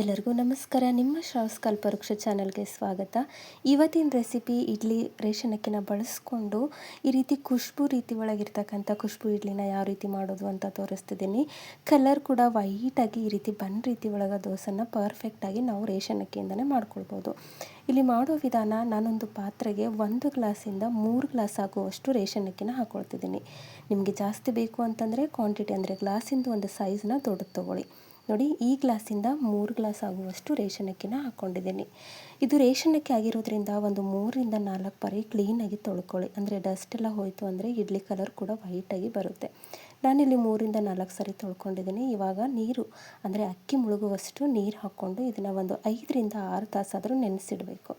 ಎಲ್ಲರಿಗೂ ನಮಸ್ಕಾರ. ನಿಮ್ಮ ಶ್ರಾವ್ಸ್ ಕಲ್ಪವೃಕ್ಷ ಚಾನಲ್ಗೆ ಸ್ವಾಗತ. ಇವತ್ತಿನ ರೆಸಿಪಿ ಇಡ್ಲಿ ರೇಷನ್ ಅಕ್ಕಿನ ಬಳಸ್ಕೊಂಡು ಈ ರೀತಿ ಖುಷ್ಬು ರೀತಿ ಒಳಗಿರ್ತಕ್ಕಂಥ ಖುಷ್ಬು ಇಡ್ಲಿನ ಯಾವ ರೀತಿ ಮಾಡೋದು ಅಂತ ತೋರಿಸ್ತಿದ್ದೀನಿ. ಕಲರ್ ಕೂಡ ವೈಟಾಗಿ ಈ ರೀತಿ ಬನ್ ರೀತಿ ಒಳಗೆ ದೋಸೆನ ಪರ್ಫೆಕ್ಟಾಗಿ ನಾವು ರೇಷನ್ ಅಕ್ಕಿಯಿಂದನೇ ಮಾಡ್ಕೊಳ್ಬೋದು. ಇಲ್ಲಿ ಮಾಡೋ ವಿಧಾನ ನಾನೊಂದು ಪಾತ್ರೆಗೆ ಒಂದು ಗ್ಲಾಸಿಂದ ಮೂರು ಗ್ಲಾಸ್ ಆಗುವಷ್ಟು ರೇಷನ್ ಅಕ್ಕಿನ ಹಾಕ್ಕೊಳ್ತಿದ್ದೀನಿ ನಿಮಗೆ ಜಾಸ್ತಿ ಬೇಕು ಅಂತಂದರೆ ಕ್ವಾಂಟಿಟಿ ಅಂದರೆ ಗ್ಲಾಸಿಂದು ಒಂದು ಸೈಜ್ನ ದೊಡ್ಡದು ತೊಗೊಳ್ಳಿ. ನೋಡಿ, ಈ ಗ್ಲಾಸಿಂದ ಮೂರು ಗ್ಲಾಸ್ ಆಗುವಷ್ಟು ರೇಷನ್ ಅಕ್ಕಿನ ಹಾಕ್ಕೊಂಡಿದ್ದೀನಿ ಇದು ರೇಷನ್ ಅಕ್ಕಿ ಆಗಿರೋದ್ರಿಂದ ಒಂದು ಮೂರರಿಂದ ನಾಲ್ಕು ಬಾರಿ ಕ್ಲೀನಾಗಿ ತೊಳ್ಕೊಳ್ಳಿ. ಅಂದರೆ ಡಸ್ಟ್ ಎಲ್ಲ ಹೋಯಿತು ಅಂದರೆ ಇಡ್ಲಿ ಕಲರ್ ಕೂಡ ವೈಟಾಗಿ ಬರುತ್ತೆ. ನಾನಿಲ್ಲಿ ಮೂರಿಂದ ನಾಲ್ಕು ಸರಿ ತೊಳ್ಕೊಂಡಿದ್ದೀನಿ. ಇವಾಗ ನೀರು, ಅಂದರೆ ಅಕ್ಕಿ ಮುಳುಗುವಷ್ಟು ನೀರು ಹಾಕ್ಕೊಂಡು ಇದನ್ನು ಒಂದು ಐದರಿಂದ ಆರು ತಾಸಾದರೂ ನೆನೆಸಿಡಬೇಕು.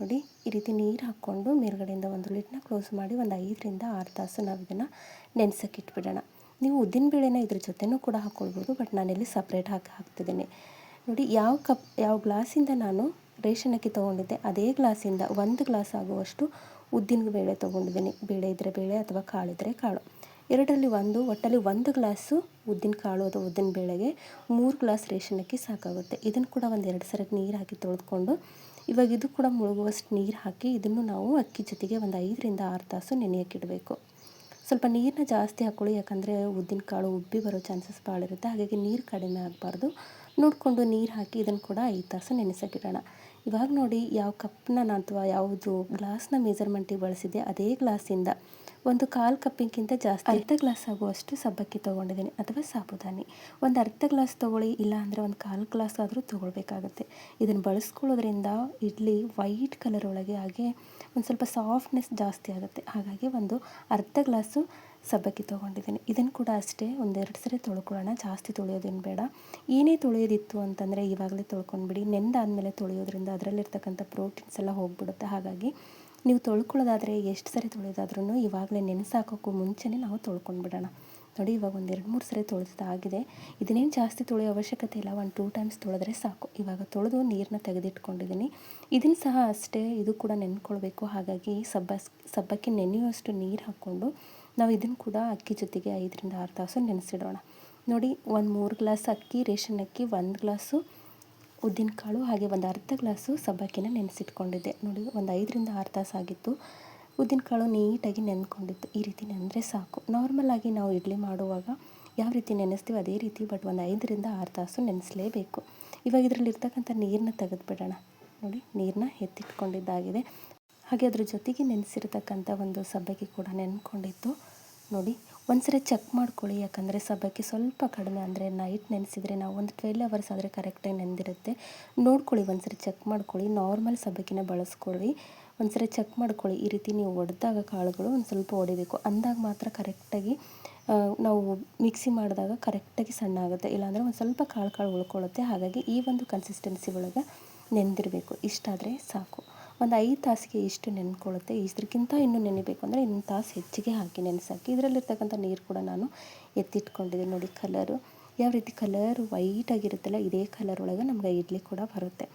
ನೋಡಿ, ಈ ರೀತಿ ನೀರು ಹಾಕ್ಕೊಂಡು ಮೇಲ್ಗಡೆಯಿಂದ ಒಂದು ಲಿಡ್ನ ಕ್ಲೋಸ್ ಮಾಡಿ ಒಂದು ಐದರಿಂದ ಆರು ತಾಸು ನಾವು ಇದನ್ನು ನೆನೆಸೋಕೆ ಇಟ್ಬಿಡೋಣ. ನೀವು ಉದ್ದಿನ ಬೇಳೆನ ಇದ್ರ ಜೊತೆನೂ ಕೂಡ ಹಾಕ್ಕೊಳ್ಬೋದು ಬಟ್ ನಾನಿಲ್ಲಿ ಸಪ್ರೇಟ್ ಹಾಕಿ ಹಾಕ್ತಿದ್ದೀನಿ. ನೋಡಿ, ಯಾವ ಕಪ್, ಯಾವ ಗ್ಲಾಸಿಂದ ನಾನು ರೇಷನ್ ಅಕ್ಕಿ ತೊಗೊಂಡಿದ್ದೆ, ಅದೇ ಗ್ಲಾಸಿಂದ ಒಂದು ಗ್ಲಾಸ್ ಆಗುವಷ್ಟು ಉದ್ದಿನ ಬೇಳೆ ತೊಗೊಂಡಿದ್ದೀನಿ. ಬೇಳೆ ಇದ್ದರೆ ಬೇಳೆ ಅಥವಾ ಕಾಳಿದ್ರೆ ಕಾಳು. ಎರಡರಲ್ಲಿ ಒಂದು, ಒಟ್ಟಲ್ಲಿ ಒಂದು ಗ್ಲಾಸು ಉದ್ದಿನ ಕಾಳು ಅಥವಾ ಉದ್ದಿನ ಬೇಳೆಗೆ ಮೂರು ಗ್ಲಾಸ್ ರೇಷನ್ ಅಕ್ಕಿ ಸಾಕಾಗುತ್ತೆ. ಇದನ್ನು ಕೂಡ ಒಂದು ಎರಡು ಸರಕ್ಕೆ ನೀರು ಹಾಕಿ ತೊಳೆದುಕೊಂಡು, ಇವಾಗ ಇದು ಕೂಡ ಮುಳುಗುವಷ್ಟು ನೀರು ಹಾಕಿ ಇದನ್ನು ನಾವು ಅಕ್ಕಿ ಜೊತೆಗೆ ಒಂದು ಐದರಿಂದ ಆರು ತಾಸು ನೆನೆಯೋಕ್ಕಿಡಬೇಕು ಸ್ವಲ್ಪ ನೀರನ್ನ ಜಾಸ್ತಿ ಹಾಕ್ಕೊಳ್ಳಿ ಯಾಕಂದರೆ ಉದ್ದಿನ ಕಾಳು ಉಬ್ಬಿ ಬರೋ ಚಾನ್ಸಸ್ ಭಾಳ ಇರುತ್ತೆ. ಹಾಗಾಗಿ ನೀರು ಕಡಿಮೆ ಆಗಬಾರ್ದು. ನೋಡಿಕೊಂಡು ನೀರು ಹಾಕಿ ಇದನ್ನು ಕೂಡ ಐದು ತಾಸು ನೆನೆಸೋಕ್ಕಿಡೋಣ ಇವಾಗ ನೋಡಿ ಯಾವ ಕಪ್ನ ನಾನು ಅಥವಾ ಯಾವುದು ಗ್ಲಾಸ್ನ ಮೆಜರ್ಮೆಂಟಿಗೆ ಬಳಸಿದ್ದೆ ಅದೇ ಗ್ಲಾಸಿಂದ ಒಂದು ಕಾಲು ಕಪ್ಪಿಗಿಂತ ಜಾಸ್ತಿ. ಅರ್ಧ ಗ್ಲಾಸ್ ಆಗುವಷ್ಟು ಸಬ್ಬಕ್ಕಿ ತೊಗೊಂಡಿದ್ದೀನಿ ಅಥವಾ ಸಾಬುದಾನಿ. ಒಂದು ಅರ್ಧ ಗ್ಲಾಸ್ ತೊಗೊಳ್ಳಿ ಇಲ್ಲ ಅಂದರೆ ಒಂದು ಕಾಲು ಗ್ಲಾಸ್ ಆದರೂ ತೊಗೊಳ್ಬೇಕಾಗತ್ತೆ. ಇದನ್ನು ಬಳಸ್ಕೊಳ್ಳೋದ್ರಿಂದ ಇಡ್ಲಿ ವೈಟ್ ಕಲರ್ ಒಳಗೆ ಹಾಗೆ ಒಂದು ಸ್ವಲ್ಪ ಸಾಫ್ಟ್ನೆಸ್ ಜಾಸ್ತಿ ಆಗುತ್ತೆ. ಹಾಗಾಗಿ ಒಂದು ಅರ್ಧ ಗ್ಲಾಸು ಸಬ್ಬಕ್ಕಿ ತೊಗೊಂಡಿದ್ದೀನಿ. ಇದನ್ನು ಕೂಡ ಅಷ್ಟೇ ಒಂದೆರಡು ಸರಿ ತೊಳ್ಕೊಳ್ಳೋಣ. ಜಾಸ್ತಿ ತೊಳೆಯೋದೇನು ಬೇಡ. ಏನೇ ತೊಳೆಯೋದಿತ್ತು ಅಂತಂದರೆ ಇವಾಗಲೇ ತೊಳ್ಕೊಂಡ್ಬಿಡಿ. ನೆಂದಾದಮೇಲೆ ತೊಳೆಯೋದ್ರಿಂದ ಅದರಲ್ಲಿರ್ತಕ್ಕಂಥ ಪ್ರೋಟೀನ್ಸ್ ಎಲ್ಲ ಹೋಗ್ಬಿಡುತ್ತೆ. ಹಾಗಾಗಿ ನೀವು ತೊಳ್ಕೊಳ್ಳೋದಾದರೆ ಎಷ್ಟು ಸರಿ ತೊಳೆಯೋದಾದ್ರೂ ಇವಾಗಲೇ ನೆನೆಸಾಕೋಕ್ಕೂ ಮುಂಚೆನೇ ನಾವು ತೊಳ್ಕೊಂಡ್ಬಿಡೋಣ. ನೋಡಿ, ಇವಾಗ ಒಂದು ಎರಡು ಮೂರು ಸರಿ ತೊಳೆದಾಗಿದೆ ಇದನ್ನೇನು ಜಾಸ್ತಿ ತೊಳೆಯೋ ಅವಶ್ಯಕತೆ ಇಲ್ಲ, ಒಂದು ಟೂ ಟೈಮ್ಸ್ ತೊಳೆದ್ರೆ ಸಾಕು. ಇವಾಗ ತೊಳೆದು ನೀರನ್ನ ತೆಗೆದಿಟ್ಕೊಂಡಿದ್ದೀನಿ ಇದನ್ನು ಸಹ ಅಷ್ಟೇ, ಇದು ಕೂಡ ನೆನ್ಕೊಳ್ಬೇಕು. ಹಾಗಾಗಿ ಸಬ್ಬಸ್ ಸಬ್ಬಕ್ಕಿ ನೆನೆಯುವಷ್ಟು ನೀರು ಹಾಕ್ಕೊಂಡು ನಾವು ಇದನ್ನು ಕೂಡ ಅಕ್ಕಿ ಜೊತೆಗೆ ಐದರಿಂದ ಆರು ತಾಸು ನೆನೆಸಿಡೋಣ. ನೋಡಿ, ಒಂದು ಮೂರು ಗ್ಲಾಸ್ ಅಕ್ಕಿ, ರೇಷನ್ ಅಕ್ಕಿ, ಒಂದು ಗ್ಲಾಸು ಉದ್ದಿನಕಾಳು, ಹಾಗೆ ಒಂದು ಅರ್ಧ ಗ್ಲಾಸು ಸಬ್ಬಕ್ಕಿನ ನೆನೆಸಿಟ್ಕೊಂಡಿದ್ದೆ. ನೋಡಿ, ಒಂದು ಐದರಿಂದ ಆರು ತಾಸು ಆಗಿತ್ತು. ಉದ್ದಿನಕಾಳು ನೀಟಾಗಿ ನೆನ್ಕೊಂಡಿತ್ತು ಈ ರೀತಿ ನೆನೆದ್ರೆ ಸಾಕು. ನಾರ್ಮಲಾಗಿ ನಾವು ಇಡ್ಲಿ ಮಾಡುವಾಗ ಯಾವ ರೀತಿ ನೆನೆಸ್ತೀವಿ ಅದೇ ರೀತಿ ಬಟ್ ಒಂದು ಐದರಿಂದ ಆರು ತಾಸು ನೆನೆಸಲೇಬೇಕು. ಇವಾಗ ಇದರಲ್ಲಿ ಇರ್ತಕ್ಕಂಥ ನೀರನ್ನ ತೆಗೆದುಬಿಡೋಣ. ನೋಡಿ ನೀರನ್ನ ಎತ್ತಿಟ್ಕೊಂಡಿದ್ದಾಗಿದೆ. ಹಾಗೆ ಅದ್ರ ಜೊತೆಗೆ ನೆನೆಸಿರ್ತಕ್ಕಂಥ ಒಂದು ಸಬ್ಬಕ್ಕಿ ಕೂಡ ನೆನ್ಕೊಂಡಿತ್ತು ನೋಡಿ, ಒಂದ್ಸರಿ ಚೆಕ್ ಮಾಡ್ಕೊಳ್ಳಿ. ಯಾಕಂದರೆ ಸಬ್ಬಕ್ಕಿ ಸ್ವಲ್ಪ ಕಡಿಮೆ ಅಂದರೆ ನೈಟ್ ನೆನೆಸಿದರೆ ನಾವು ಒಂದು ಟ್ವೆಲ್ ಅವರ್ಸ್ ಆದರೆ ಕರೆಕ್ಟಾಗಿ ನೆಂದಿರುತ್ತೆ. ನೋಡ್ಕೊಳ್ಳಿ ಒಂದ್ಸರಿ ಚೆಕ್ ಮಾಡ್ಕೊಳ್ಳಿ. ನಾರ್ಮಲ್ ಸಬ್ಬಕ್ಕಿನ ಬಳಸ್ಕೊಳ್ಳಿ. ಒಂದ್ಸರಿ ಚೆಕ್ ಮಾಡ್ಕೊಳ್ಳಿ. ಈ ರೀತಿ ನೀವು ಒಡೆದಾಗ ಕಾಳುಗಳು ಒಂದು ಸ್ವಲ್ಪ ಒಡಿಬೇಕು. ಅಂದಾಗ ಮಾತ್ರ ಕರೆಕ್ಟಾಗಿ ನಾವು ಮಿಕ್ಸಿ ಮಾಡಿದಾಗ ಕರೆಕ್ಟಾಗಿ ಸಣ್ಣ ಆಗುತ್ತೆ. ಇಲ್ಲಾಂದರೆ ಒಂದು ಸ್ವಲ್ಪ ಕಾಳು ಕಾಳು ಉಳ್ಕೊಳ್ಳುತ್ತೆ. ಹಾಗಾಗಿ ಈ ಒಂದು ಕನ್ಸಿಸ್ಟೆನ್ಸಿ ಒಳಗೆ ನೆನೆದಿರಬೇಕು. ಇಷ್ಟಾದರೆ ಸಾಕು. ಒಂದು ಐದು ತಾಸಿಗೆ ಇಷ್ಟು ನೆನ್ಕೊಳ್ಳುತ್ತೆ. ಇದ್ರಕ್ಕಿಂತ ಇನ್ನೂ ನೆನೆಬೇಕು ಅಂದರೆ ಇನ್ನೊಂದು ತಾಸು ಹೆಚ್ಚಿಗೆ ಹಾಕಿ ನೆನೆಸಾಕಿ. ಇದರಲ್ಲಿರ್ತಕ್ಕಂಥ ನೀರು ಕೂಡ ನಾನು ಎತ್ತಿಟ್ಕೊಂಡಿದ್ದೀನಿ ನೋಡಿ ಕಲರು ಯಾವ ರೀತಿ ಕಲರ್ ವೈಟಾಗಿರುತ್ತಲ್ಲ ಇದೇ ಕಲರ್ ಒಳಗೆ ನಮ್ಗೆ ಇಡ್ಲಿ ಕೂಡ ಬರುತ್ತೆ.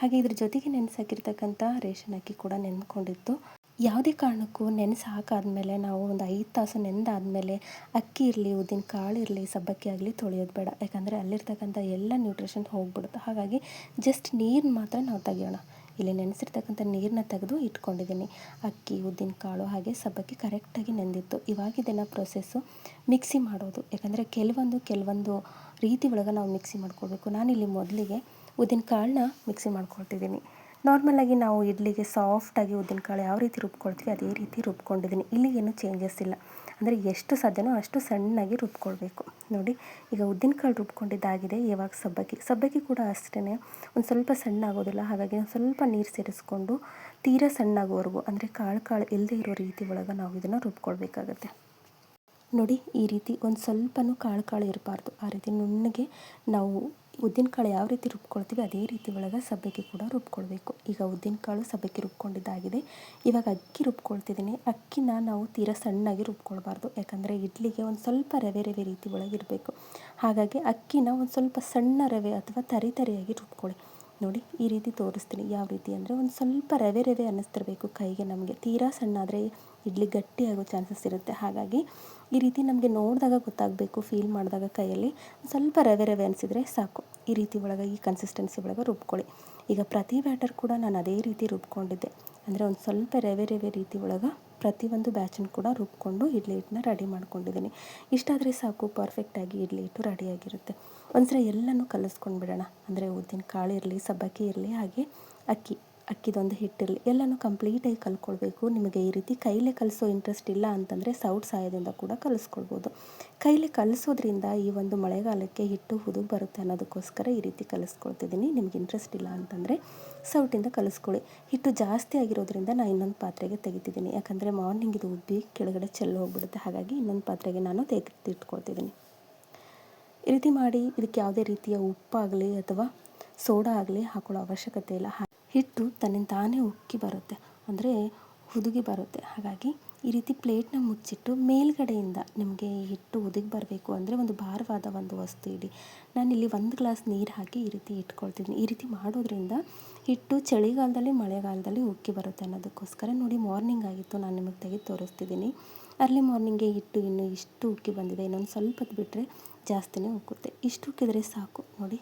ಹಾಗೆ ಇದ್ರ ಜೊತೆಗೆ ನೆನೆಸಾಕಿರ್ತಕ್ಕಂಥ ರೇಷನ್ ಅಕ್ಕಿ ಕೂಡ ನೆನ್ಕೊಂಡಿತ್ತು. ಯಾವುದೇ ಕಾರಣಕ್ಕೂ ನೆನೆಸಿ ಹಾಕಾದ್ಮೇಲೆ ನಾವು ಒಂದು ಐದು ತಾಸು ನೆನೆದಾದ್ಮೇಲೆ ಅಕ್ಕಿ ಇರಲಿ, ಉದ್ದಿನ ಕಾಳು ಇರಲಿ, ಸಬ್ಬಕ್ಕಿ ಆಗಲಿ ತೊಳೆಯೋದು ಬೇಡ. ಯಾಕಂದರೆ ಅಲ್ಲಿರ್ತಕ್ಕಂಥ ಎಲ್ಲ ನ್ಯೂಟ್ರಿಷನ್ ಹೋಗ್ಬಿಡುತ್ತೆ. ಹಾಗಾಗಿ ಜಸ್ಟ್ ನೀರು ಮಾತ್ರ ನಾವು ತೆಗಿಯೋಣ. ಇಲ್ಲಿ ನೆನೆಸಿರ್ತಕ್ಕಂಥ ನೀರನ್ನ ತೆಗೆದು ಇಟ್ಕೊಂಡಿದ್ದೀನಿ. ಅಕ್ಕಿ, ಉದ್ದಿನ ಕಾಳು ಹಾಗೆ ಸಬ್ಬಕ್ಕಿ ಕರೆಕ್ಟಾಗಿ ನೆಂದಿತ್ತು. ಇವಾಗ ಇದನ್ನು ಪ್ರೊಸೆಸ್ಸು ಮಿಕ್ಸಿ ಮಾಡೋದು. ಯಾಕಂದರೆ ಕೆಲವೊಂದು ಕೆಲವೊಂದು ರೀತಿ ಒಳಗೆ ನಾವು ಮಿಕ್ಸಿ ಮಾಡ್ಕೊಳ್ಬೇಕು. ನಾನಿಲ್ಲಿ ಮೊದಲಿಗೆ ಉದ್ದಿನ ಕಾಳನ್ನ ಮಿಕ್ಸಿ ಮಾಡ್ಕೊಳ್ತಿದ್ದೀನಿ. ನಾರ್ಮಲಾಗಿ ನಾವು ಇಡ್ಲಿಗೆ ಸಾಫ್ಟಾಗಿ ಉದ್ದಿನಕಾಳು ಯಾವ ರೀತಿ ರುಬ್ಕೊಳ್ತೀವಿ ಅದೇ ರೀತಿ ರುಬ್ಕೊಂಡಿದ್ದೀನಿ. ಇಲ್ಲಿ ಏನೂ ಚೇಂಜಸ್ ಇಲ್ಲ. ಅಂದರೆ ಎಷ್ಟು ಸಾಧ್ಯನೋ ಅಷ್ಟು ಸಣ್ಣಾಗಿ ರುಬ್ಕೊಳ್ಬೇಕು. ನೋಡಿ, ಈಗ ಉದ್ದಿನ ಕಾಳು ರುಬ್ಕೊಂಡಿದ್ದಾಗಿದೆ ಇವಾಗ ಸಬ್ಬಕ್ಕಿ. ಸಬ್ಬಕ್ಕಿ ಕೂಡ ಅಷ್ಟೇ ಒಂದು ಸ್ವಲ್ಪ ಸಣ್ಣ ಆಗೋದಿಲ್ಲ ಹಾಗಾಗಿ ಒಂದು ಸ್ವಲ್ಪ ನೀರು ಸೇರಿಸ್ಕೊಂಡು ತೀರಾ ಸಣ್ಣಾಗೋವರೆಗೂ, ಅಂದರೆ ಕಾಳು ಕಾಳು ಇಲ್ಲದೆ ಇರೋ ರೀತಿ ಒಳಗೆ ನಾವು ಇದನ್ನು ರುಬ್ಕೊಳ್ಬೇಕಾಗತ್ತೆ. ನೋಡಿ, ಈ ರೀತಿ ಒಂದು ಸ್ವಲ್ಪನೂ ಕಾಳು ಕಾಳು ಇರಬಾರ್ದು. ಆ ರೀತಿ ನುಣ್ಣಗೆ ನಾವು ಉದ್ದಿನಕಾಳು ಯಾವ ರೀತಿ ರುಬ್ಕೊಳ್ತೀವಿ ಅದೇ ರೀತಿ ಒಳಗೆ ಸಬ್ಬಕ್ಕಿ ಕೂಡ ರುಬ್ಕೊಳ್ಬೇಕು. ಈಗ ಉದ್ದಿನಕಾಳು ಸಬ್ಬಕ್ಕಿ ರುಬ್ಕೊಂಡಿದ್ದಾಗಿದೆ. ಇವಾಗ ಅಕ್ಕಿ ರುಬ್ಕೊಳ್ತಿದ್ದೀನಿ. ಅಕ್ಕಿನ ನಾವು ತೀರಾ ಸಣ್ಣಾಗಿ ರುಬ್ಕೊಳ್ಬಾರ್ದು. ಯಾಕಂದರೆ ಇಡ್ಲಿಗೆ ಒಂದು ಸ್ವಲ್ಪ ರವೆ ರವೆ ರೀತಿ ಒಳಗಿರಬೇಕು ಹಾಗಾಗಿ ಅಕ್ಕಿನ ಒಂದು ಸ್ವಲ್ಪ ಸಣ್ಣ ರವೆ ಅಥವಾ ತರಿ ತರಿಯಾಗಿ ರುಬ್ಕೊಳ್ಳಿ. ನೋಡಿ, ಈ ರೀತಿ ತೋರಿಸ್ತೀನಿ. ಯಾವ ರೀತಿ ಅಂದರೆ ಒಂದು ಸ್ವಲ್ಪ ರವೆ ರವೆ ಅನ್ನಿಸ್ತಿರ್ಬೇಕು ಕೈಗೆ ನಮಗೆ. ತೀರಾ ಸಣ್ಣ ಆದರೆ ಇಡ್ಲಿ ಗಟ್ಟಿ ಆಗೋ ಚಾನ್ಸಸ್ ಇರುತ್ತೆ. ಹಾಗಾಗಿ ಈ ರೀತಿ ನಮಗೆ ನೋಡಿದಾಗ ಗೊತ್ತಾಗಬೇಕು ಫೀಲ್ ಮಾಡಿದಾಗ ಕೈಯಲ್ಲಿ. ಸ್ವಲ್ಪ ರವೆ ರವೆ ಅನಿಸಿದರೆ ಸಾಕು. ಈ ರೀತಿ ಒಳಗೆ ಈ ಕನ್ಸಿಸ್ಟೆನ್ಸಿ ಒಳಗೆ ರುಬ್ಕೊಳ್ಳಿ. ಈಗ ಪ್ರತಿ ಬ್ಯಾಟರ್ ಕೂಡ ನಾನು ಅದೇ ರೀತಿ ರುಬ್ಕೊಂಡಿದ್ದೆ. ಅಂದರೆ ಒಂದು ಸ್ವಲ್ಪ ರವೆ ರವೆ ರೀತಿ ಒಳಗೆ ಪ್ರತಿಯೊಂದು ಬ್ಯಾಚನ್ನು ಕೂಡ ರುಬ್ಕೊಂಡು ಇಡ್ಲಿ ಹಿಟ್ಟನ್ನ ರೆಡಿ ಮಾಡ್ಕೊಂಡಿದ್ದೀನಿ. ಇಷ್ಟಾದರೆ ಸಾಕು ಪರ್ಫೆಕ್ಟಾಗಿ ಇಡ್ಲಿ ಹಿಟ್ಟು ರೆಡಿಯಾಗಿರುತ್ತೆ ಒಂದ್ಸಲ ಎಲ್ಲನೂ ಕಲಿಸ್ಕೊಂಡು ಬಿಡೋಣ. ಅಂದರೆ ಉದ್ದಿನ ಕಾಳು ಇರಲಿ, ಸಬ್ಬಕ್ಕಿ ಇರಲಿ, ಹಾಗೆ ಅಕ್ಕಿ, ಅಕ್ಕಿದೊಂದು ಹಿಟ್ಟಿರಲಿ ಎಲ್ಲನೂ ಕಂಪ್ಲೀಟಾಗಿ ಕಲ್ಕೊಳ್ಬೇಕು ನಿಮಗೆ ಈ ರೀತಿ ಕೈಲೇ ಕಲಿಸೋ ಇಂಟ್ರೆಸ್ಟ್ ಇಲ್ಲ ಅಂತಂದರೆ ಸೌಟ್ ಸಹಾಯದಿಂದ ಕೂಡ ಕಲಿಸ್ಕೊಳ್ಬೋದು. ಕೈಲೇ ಕಲಿಸೋದ್ರಿಂದ ಈ ಒಂದು ಮಳೆಗಾಲಕ್ಕೆ ಹಿಟ್ಟು ಹುದು ಬರುತ್ತೆ ಅನ್ನೋದಕ್ಕೋಸ್ಕರ ಈ ರೀತಿ ಕಲಿಸ್ಕೊಳ್ತಿದ್ದೀನಿ. ನಿಮ್ಗೆ ಇಂಟ್ರೆಸ್ಟ್ ಇಲ್ಲ ಅಂತಂದರೆ ಸೌಟಿಂದ ಕಲಿಸ್ಕೊಳ್ಳಿ. ಹಿಟ್ಟು ಜಾಸ್ತಿ ಆಗಿರೋದ್ರಿಂದ ನಾನು ಇನ್ನೊಂದು ಪಾತ್ರೆಗೆ ತೆಗಿತಿದ್ದೀನಿ. ಯಾಕಂದರೆ ಮಾರ್ನಿಂಗ್ ಇದು ಉಬ್ಬಿ ಕೆಳಗಡೆ ಚೆಲ್ಲೋಗ್ಬಿಡುತ್ತೆ ಹಾಗಾಗಿ ಇನ್ನೊಂದು ಪಾತ್ರೆಗೆ ನಾನು ತೆಗೆದಿಟ್ಕೊಳ್ತಿದ್ದೀನಿ ಈ ರೀತಿ ಮಾಡಿ ಇದಕ್ಕೆ ಯಾವುದೇ ರೀತಿಯ ಉಪ್ಪಾಗಲಿ ಅಥವಾ ಸೋಡಾ ಆಗಲಿ ಹಾಕೊಳ್ಳೋ ಅವಶ್ಯಕತೆ ಇಲ್ಲ. ಹಿಟ್ಟು ತನ್ನಿಂದ ತಾನೇ ಉಕ್ಕಿ ಬರುತ್ತೆ. ಅಂದರೆ ಹುದುಗಿ ಬರುತ್ತೆ. ಹಾಗಾಗಿ ಈ ರೀತಿ ಪ್ಲೇಟ್ನ ಮುಚ್ಚಿಟ್ಟು ಮೇಲ್ಗಡೆಯಿಂದ ನಿಮಗೆ ಹಿಟ್ಟು ಹುದುಗಿ ಬರಬೇಕು ಅಂದರೆ ಒಂದು ಭಾರವಾದ ಒಂದು ವಸ್ತು ಇಡಿ. ನಾನಿಲ್ಲಿ ಒಂದು ಗ್ಲಾಸ್ ನೀರು ಹಾಕಿ ಈ ರೀತಿ ಇಟ್ಕೊಳ್ತೀನಿ. ಈ ರೀತಿ ಮಾಡೋದ್ರಿಂದ ಹಿಟ್ಟು ಚಳಿಗಾಲದಲ್ಲಿ, ಮಳೆಗಾಲದಲ್ಲಿ ಉಕ್ಕಿ ಬರುತ್ತೆ ಅನ್ನೋದಕ್ಕೋಸ್ಕರ ನೋಡಿ ಮಾರ್ನಿಂಗ್ ಆಗಿತ್ತು, ನಾನು ನಿಮಗೆ ತೆಗೆದು ತೋರಿಸ್ತಿದ್ದೀನಿ. ಅರ್ಲಿ ಮಾರ್ನಿಂಗ್ಗೆ ಹಿಟ್ಟು ಇನ್ನು ಇಷ್ಟು ಉಕ್ಕಿ ಬಂದಿದೆ. ಇನ್ನೊಂದು ಸ್ವಲ್ಪ ಹೊತ್ತು ಬಿಟ್ಟರೆ ಜಾಸ್ತಿನೇ ಉಕ್ಕುತ್ತೆ. ಇಷ್ಟು ಉಕ್ಕಿದರೆ ಸಾಕು. ನೋಡಿ.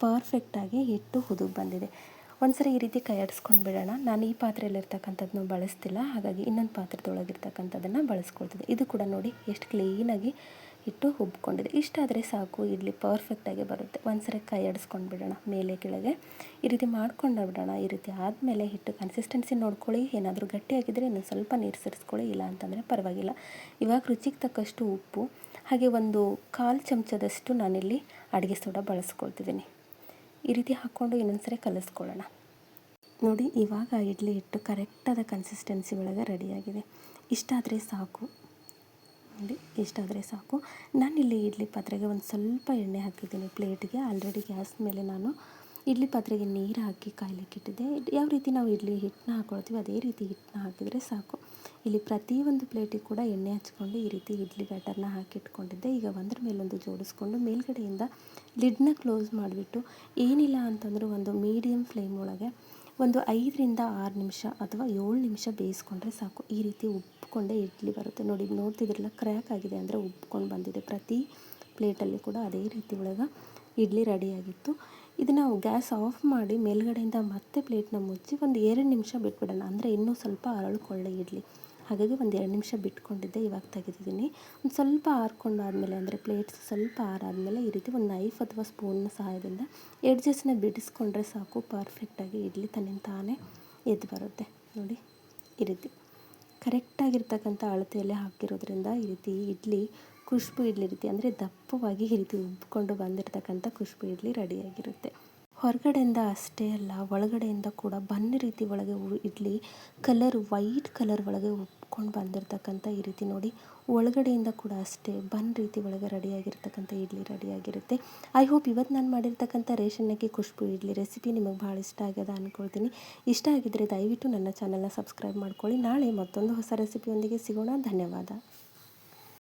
ಪರ್ಫೆಕ್ಟಾಗಿ ಹಿಟ್ಟು ಹುದುಗ್ ಬಂದಿದೆ. ಒಂದ್ಸರಿ ಈ ರೀತಿ ಕೈ ಆಡಿಸ್ಕೊಂಡು ಬಿಡೋಣ. ನಾನು ಈ ಪಾತ್ರೆಯಲ್ಲಿರ್ತಕ್ಕಂಥದ್ದನ್ನು ಬಳಸ್ತಿಲ್ಲ. ಹಾಗಾಗಿ ಇನ್ನೊಂದು ಪಾತ್ರೆದೊಳಗಿರ್ತಕ್ಕಂಥದ್ದನ್ನು ಬಳಸ್ಕೊಳ್ತಿದ್ದೆ. ಇದು ಕೂಡ ನೋಡಿ ಎಷ್ಟು ಕ್ಲೀನಾಗಿ ಹಿಟ್ಟು ಹುಬ್ಕೊಂಡಿದೆ. ಇಷ್ಟಾದರೆ ಸಾಕು. ಇಡ್ಲಿ ಪರ್ಫೆಕ್ಟಾಗಿ ಬರುತ್ತೆ. ಒಂದ್ಸರಿ ಕೈ ಆಡಿಸ್ಕೊಂಡು ಬಿಡೋಣ. ಮೇಲೆ ಕೆಳಗೆ. ಈ ರೀತಿ ಮಾಡ್ಕೊಂಡು ಬಿಡೋಣ. ಈ ರೀತಿ ಆದಮೇಲೆ ಹಿಟ್ಟು ಕನ್ಸಿಸ್ಟೆನ್ಸಿ ನೋಡ್ಕೊಳ್ಳಿ. ಏನಾದರೂ ಗಟ್ಟಿಯಾಗಿದ್ದರೆ ಇನ್ನೊಂದು ಸ್ವಲ್ಪ ನೀರು ಸೇರಿಸ್ಕೊಳ್ಳಿ. ಇಲ್ಲ ಅಂತಂದರೆ ಪರವಾಗಿಲ್ಲ. ಇವಾಗ ರುಚಿಗೆ ತಕ್ಕಷ್ಟು ಉಪ್ಪು. ಹಾಗೆ ಒಂದು ಕಾಲು ಚಮಚದಷ್ಟು ನಾನಿಲ್ಲಿ ಅಡುಗೆ ಸೋಡಾ ಬಳಸ್ಕೊಳ್ತಿದ್ದೀನಿ. ಈ ರೀತಿ ಹಾಕ್ಕೊಂಡು ಇನ್ನೊಂದ್ಸರಿ ಕಲಿಸ್ಕೊಳ್ಳೋಣ. ನೋಡಿ, ಇವಾಗ ಇಡ್ಲಿ ಹಿಟ್ಟು ಕರೆಕ್ಟಾದ ಕನ್ಸಿಸ್ಟೆನ್ಸಿ ಒಳಗೆ ರೆಡಿಯಾಗಿದೆ ಇಷ್ಟಾದರೆ ಸಾಕು. ನೋಡಿ, ಇಷ್ಟಾದರೆ ಸಾಕು. ನಾನಿಲ್ಲಿ ಇಡ್ಲಿ ಪಾತ್ರೆಗೆ ಒಂದು ಸ್ವಲ್ಪ ಎಣ್ಣೆ ಹಾಕಿದ್ದೀನಿ. ಪ್ಲೇಟ್ಗೆ ಆಲ್ರೆಡಿ ಗ್ಯಾಸ್ ಮೇಲೆ ನಾನು ಇಡ್ಲಿ ಪಾತ್ರೆಗೆ ನೀರು ಹಾಕಿ ಕಾಯಲಿಕ್ಕೆ ಇಟ್ಟಿದ್ದೆ. ಯಾವ ರೀತಿ ನಾವು ಇಡ್ಲಿ ಹಿಟ್ಟನ್ನ ಹಾಕೊಳ್ತೀವಿ ಅದೇ ರೀತಿ ಹಿಟ್ಟನ್ನ ಹಾಕಿದರೆ ಸಾಕು. ಇಲ್ಲಿ ಪ್ರತಿಯೊಂದು ಪ್ಲೇಟಿಗೆ ಕೂಡ ಎಣ್ಣೆ ಹಚ್ಕೊಂಡು ಈ ರೀತಿ ಇಡ್ಲಿ ಬ್ಯಾಟರ್ನ ಹಾಕಿಟ್ಕೊಂಡಿದ್ದೆ. ಈಗ ಒಂದ್ರ ಮೇಲೊಂದು ಜೋಡಿಸ್ಕೊಂಡು ಮೇಲ್ಗಡೆಯಿಂದ ಲಿಡ್ನ ಕ್ಲೋಸ್ ಮಾಡಿಬಿಟ್ಟು ಏನಿಲ್ಲ ಅಂತಂದರೂ ಒಂದು ಮೀಡಿಯಮ್ ಫ್ಲೇಮ್ ಒಳಗೆ ಒಂದು ಐದರಿಂದ ಆರು ನಿಮಿಷ ಅಥವಾ ಏಳು ನಿಮಿಷ ಬೇಯಿಸ್ಕೊಂಡ್ರೆ ಸಾಕು. ಈ ರೀತಿ ಉಬ್ಕೊಂಡೇ ಇಡ್ಲಿ ಬರುತ್ತೆ. ನೋಡಿ ನೋಡ್ತಿದ್ರಲ್ಲ ಕ್ರ್ಯಾಕ್ ಆಗಿದೆ ಅಂದರೆ ಉಬ್ಕೊಂಡು ಬಂದಿದೆ. ಪ್ರತಿ ಪ್ಲೇಟಲ್ಲಿ ಕೂಡ ಅದೇ ರೀತಿ ಒಳಗೆ ಇಡ್ಲಿ ರೆಡಿಯಾಗಿತ್ತು ಇದನ್ನು ಗ್ಯಾಸ್ ಆಫ್ ಮಾಡಿ ಮೇಲ್ಗಡೆಯಿಂದ ಮತ್ತೆ ಪ್ಲೇಟ್ನ ಮುಚ್ಚಿ ಒಂದು ಎರಡು ನಿಮಿಷ ಬಿಟ್ಬಿಡೋಣ. ಅಂದರೆ ಇನ್ನೂ ಸ್ವಲ್ಪ ಅರಳ್ಕೊಳ್ಳೆ ಇಡ್ಲಿ ಹಾಗಾಗಿ ಒಂದು ಎರಡು ನಿಮಿಷ ಬಿಟ್ಕೊಂಡಿದ್ದೆ, ಇವಾಗ ತೆಗೆದಿದ್ದೀನಿ. ಒಂದು ಸ್ವಲ್ಪ ಆರ್ಕೊಂಡಾದಮೇಲೆ, ಅಂದರೆ ಪ್ಲೇಟ್ಸ್ ಸ್ವಲ್ಪ ಆರಾದಮೇಲೆ ಈ ರೀತಿ ಒಂದು ನೈಫ್ ಅಥವಾ ಸ್ಪೂನ್ನ ಸಹಾಯದಿಂದ ಎಡ್ಜಸ್ನ ಬಿಡಿಸ್ಕೊಂಡ್ರೆ ಸಾಕು ಪರ್ಫೆಕ್ಟಾಗಿ ಇಡ್ಲಿ ತನ್ನಿಂದ ತಾನೇ ಎದ್ದು ಬರುತ್ತೆ. ನೋಡಿ, ಈ ರೀತಿ. ಕರೆಕ್ಟಾಗಿರ್ತಕ್ಕಂಥ ಅಳತೆಯಲ್ಲಿ ಹಾಕಿರೋದ್ರಿಂದ ಈ ರೀತಿ ಇಡ್ಲಿ ಖುಷ್ಬು ಇಡ್ಲಿ ರೀತಿ ಅಂದರೆ ದಪ್ಪವಾಗಿ ಈ ರೀತಿ ಉಬ್ಕೊಂಡು ಬಂದಿರತಕ್ಕಂಥ ಖುಷ್ಬು ಇಡ್ಲಿ ರೆಡಿಯಾಗಿರುತ್ತೆ. ಹೊರಗಡೆಯಿಂದ ಅಷ್ಟೇ ಅಲ್ಲ, ಒಳಗಡೆಯಿಂದ ಕೂಡ ಬನ್ ರೀತಿ ಒಳಗೆ ಇಡ್ಲಿ ಕಲರ್ ವೈಟ್ ಕಲರ್ ಒಳಗೆ ಉಬ್ಕೊಂಡು ಬಂದಿರತಕ್ಕಂಥ ಈ ರೀತಿ ನೋಡಿ, ಒಳಗಡೆಯಿಂದ ಕೂಡ ಅಷ್ಟೇ ಬನ್ ರೀತಿ ಒಳಗೆ ರೆಡಿಯಾಗಿರ್ತಕ್ಕಂಥ ಇಡ್ಲಿ ರೆಡಿಯಾಗಿರುತ್ತೆ. ಐ ಹೋಪ್ ಇವತ್ತು ನಾನು ಮಾಡಿರ್ತಕ್ಕಂಥ ರೇಷನ್ ಅಕ್ಕಿ ಖುಷ್ಬು ಇಡ್ಲಿ ರೆಸಿಪಿ ನಿಮಗೆ ಭಾಳ ಇಷ್ಟ ಆಗ್ಯದ ಅಂದ್ಕೊಳ್ತೀನಿ ಇಷ್ಟ ಆಗಿದ್ದರೆ ದಯವಿಟ್ಟು ನನ್ನ ಚಾನಲ್ನ ಸಬ್ಸ್ಕ್ರೈಬ್ ಮಾಡ್ಕೊಳ್ಳಿ. ನಾಳೆ ಮತ್ತೊಂದು ಹೊಸ ರೆಸಿಪಿಯೊಂದಿಗೆ ಸಿಗೋಣ. ಧನ್ಯವಾದ.